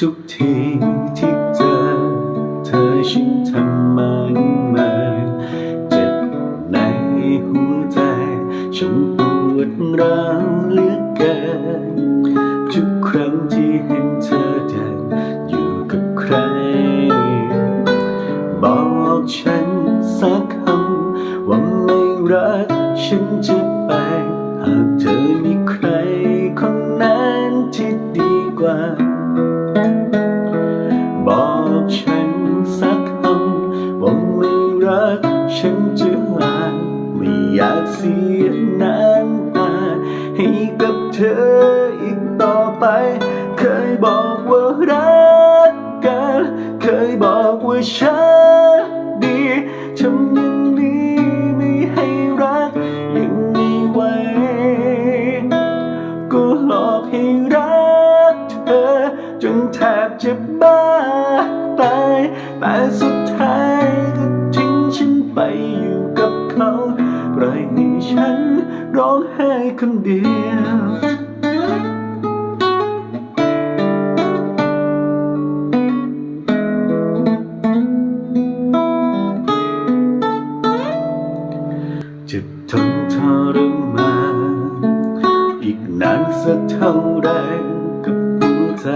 ทุกทีที่เจอเธอฉันทำมันมาเจ็บในหัวใจฉันปวดร้าวเลือเกินทุกครั้งที่เห็นเธอเดินอยู่กับใคร บอกฉันสักคำว่าไม่รักฉันจะ ฉันจะลาไม่อยากเสียน้ำตา ให้กับเธออีกต่อไป เคยบอกว่ารักกัน เคยบอกว่าฉันดีทำย่างนี้ไม่ให้รักยังไงไว้ ก็หลอกให้รักเธอ จนแทบจะบ้าตายแต่สุด ปล่อยให้ฉันร้องไห้คนเดียวจะทนทรมานอีกนานสักเท่าไรกับหัวใจ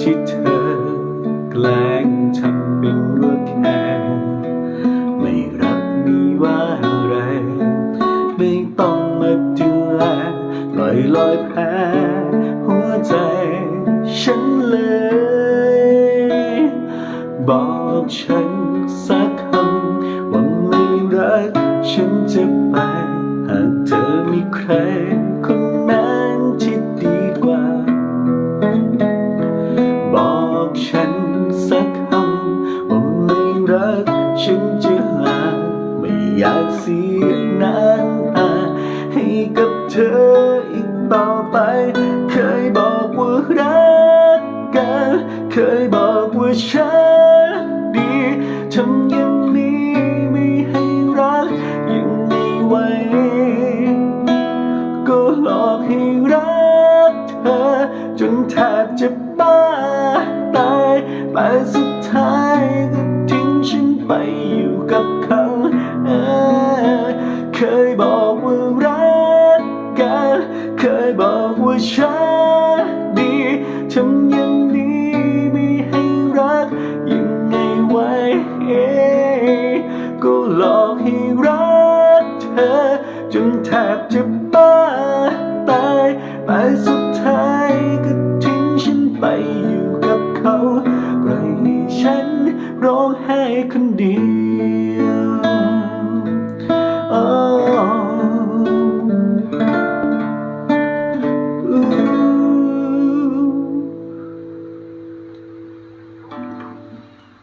ที่เธอ ลอยแพ้หัวใจฉันเลย บอกฉันสักคำว่าไม่รัก ฉันจะไป หากเธอมีใครคนนั้นที่ดีกว่า บอกฉันสักคำว่าไม่รัก ฉันจะลาไม่อยากเสียน้ำตาให้กับเธอ ต่อไป เคยบอกว่ารักกัน เคยบอกว่าฉันดีทำอย่างนี้ไม่ให้รักยังไงไหวก็หลอกให้รักเธอ จนแทบจะบ้าตายแต่สุด ทำอย่างนี้ไม่ให้รักยังไงไว้ก็หลอกให้รักเธอ จนแทบจะบ้าตายแต่สุดท้ายก็ทิ้งฉันไปอยู่กับเขาปล่อยฉันร้องไห้คนเดียว